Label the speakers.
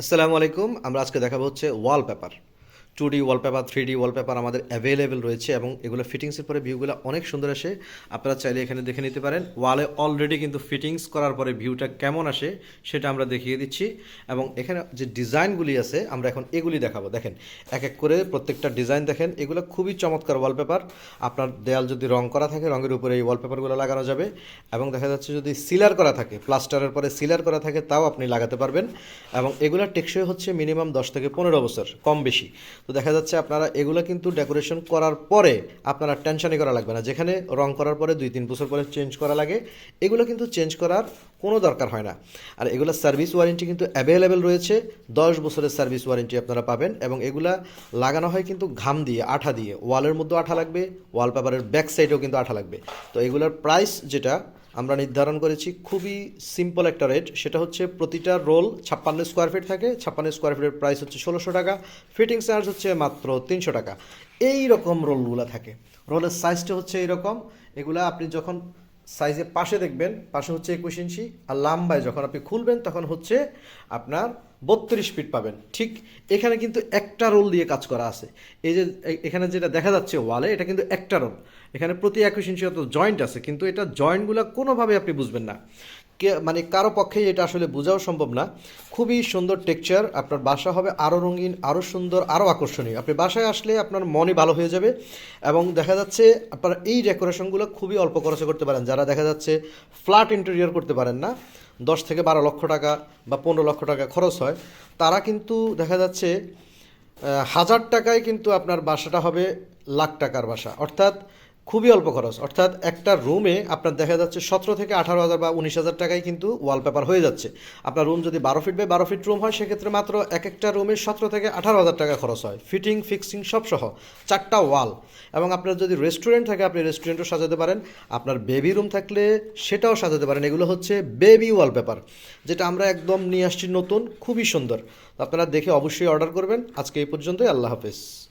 Speaker 1: আসসালামু আলাইকুম আমরা আজকে দেখাবো হচ্ছে wallpaper two D wallpaper three D wallpaper আমাদের অ্যাভেলেবেল রয়েছে এবং এগুলো ফিটিংসের পরে ভিউগুলো অনেক সুন্দর আসে। আপনারা চাইলে এখানে দেখে নিতে পারেন। ওয়ালে অলরেডি কিন্তু ফিটিংস করার পরে ভিউটা কেমন আসে সেটা আমরা দেখিয়ে দিচ্ছি। এবং এখানে যে ডিজাইনগুলি আছে, আমরা এখন এগুলি দেখাবো। দেখেন, এক এক করে প্রত্যেকটা ডিজাইন দেখেন। এগুলো খুবই চমৎকার ওয়ালপেপার আপনার দেয়াল যদি রং করা থাকে, রঙের উপরে এই ওয়ালপেপারগুলো লাগানো যাবে। এবং দেখা যাচ্ছে যদি সিলার করা থাকে প্লাস্টারের পরে সিলার করা থাকে, তাও আপনি লাগাতে পারবেন। এবং এগুলোর টেকসই হচ্ছে মিনিমাম দশ থেকে পনেরো বছর, কম বেশি। তো দেখা যাচ্ছে আপনারা এগুলো কিন্তু ডেকোরেশন করার পরে আপনারা টেনশনই করা লাগবে না। যেখানে রং করার পরে দুই তিন বছর পরে চেঞ্জ করা লাগে, এগুলো কিন্তু চেঞ্জ করার কোনো দরকার হয় না। আর এগুলো সার্ভিস ওয়ারেন্টি কিন্তু অ্যাভেলেবেল রয়েছে, দশ বছরের সার্ভিস ওয়ারেন্টি আপনারা পাবেন এবং এগুলা লাগানো হয় কিন্তু ঘাম দিয়ে, আঠা দিয়ে। ওয়ালের মধ্যেও আঠা লাগবে ওয়ালপেপারের ব্যাক সাইডেও কিন্তু আঠা লাগবে। তো এগুলোর প্রাইস যেটা আমরা নির্ধারণ করেছি খুবই সিম্পল একটা রেট সেটা হচ্ছে প্রতিটা রোল ছাপ্পান্ন স্কোয়ার ফিট থাকে, ছাপ্পান্ন স্কোয়ার ফিটের প্রাইস হচ্ছে ষোলোশো টাকা ফিটিং চার্জ হচ্ছে মাত্র তিনশো টাকা। এই রকম রোলগুলো থাকে। রোলের সাইজটা হচ্ছে এইরকম এগুলা আপনি যখন সাইজে পাশে দেখবেন, পাশে হচ্ছে একুশ ইঞ্চি, আর লাম্বায় যখন আপনি খুলবেন তখন হচ্ছে আপনার বত্রিশ ফিট পাবেন। ঠিক এখানে কিন্তু একটা রোল দিয়ে কাজ করা আছে। এই যে এখানে যেটা দেখা যাচ্ছে ওয়ালে, এটা কিন্তু একটা রোল। এখানে প্রতি একুশ ইঞ্চি অত জয়েন্ট আছে, কিন্তু এটা জয়েন্টগুলো কোনোভাবে আপনি বুঝবেন না। মানে কারও পক্ষেই এটা আসলে বোঝাও সম্ভব না। খুবই সুন্দর টেক্সচার আপনার বাসা হবে আরও রঙিন আরও সুন্দর আরও আকর্ষণীয়। আপনি বাসায় আসলে আপনার মনে ভালো হয়ে যাবে এবং দেখা যাচ্ছে আপনার এই ডেকোরেশনগুলো খুবই অল্প খরচে করতে পারেন। যারা দেখা যাচ্ছে ফ্ল্যাট ইন্টেরিয়র করতে পারেন না, দশ থেকে বারো লক্ষ টাকা বা পনেরো লক্ষ টাকা খরচ হয়, তারা কিন্তু দেখা যাচ্ছে হাজার টাকায় কিন্তু আপনার বাসাটা হবে লাখ টাকার বাসা। অর্থাৎ খুবই অল্প খরচ। অর্থাৎ একটা রুমে আপনার দেখা যাচ্ছে সতেরো থেকে আঠারো হাজার বা উনিশ হাজার টাকায় কিন্তু ওয়ালপেপার হয়ে যাচ্ছে। আপনার রুম যদি বারো ফিট বাই বারো ফিট রুম হয়, সেক্ষেত্রে মাত্র এক একটা রুমে সতেরো থেকে আঠারো হাজার টাকা খরচ হয়। ফিটিং ফিক্সিং সব সহ, চারটা ওয়াল এবং আপনার যদি রেস্টুরেন্ট থাকে, আপনি রেস্টুরেন্টও সাজাতে পারেন। আপনার বেবি রুম থাকলে সেটাও সাজাতে পারেন। এগুলো হচ্ছে বেবি ওয়ালপেপার যেটা আমরা একদম নিয়ে আসছি নতুন, খুবই সুন্দর। আপনারা দেখে অবশ্যই অর্ডার করবেন। আজকে এই পর্যন্তই, আল্লাহ হাফেজ।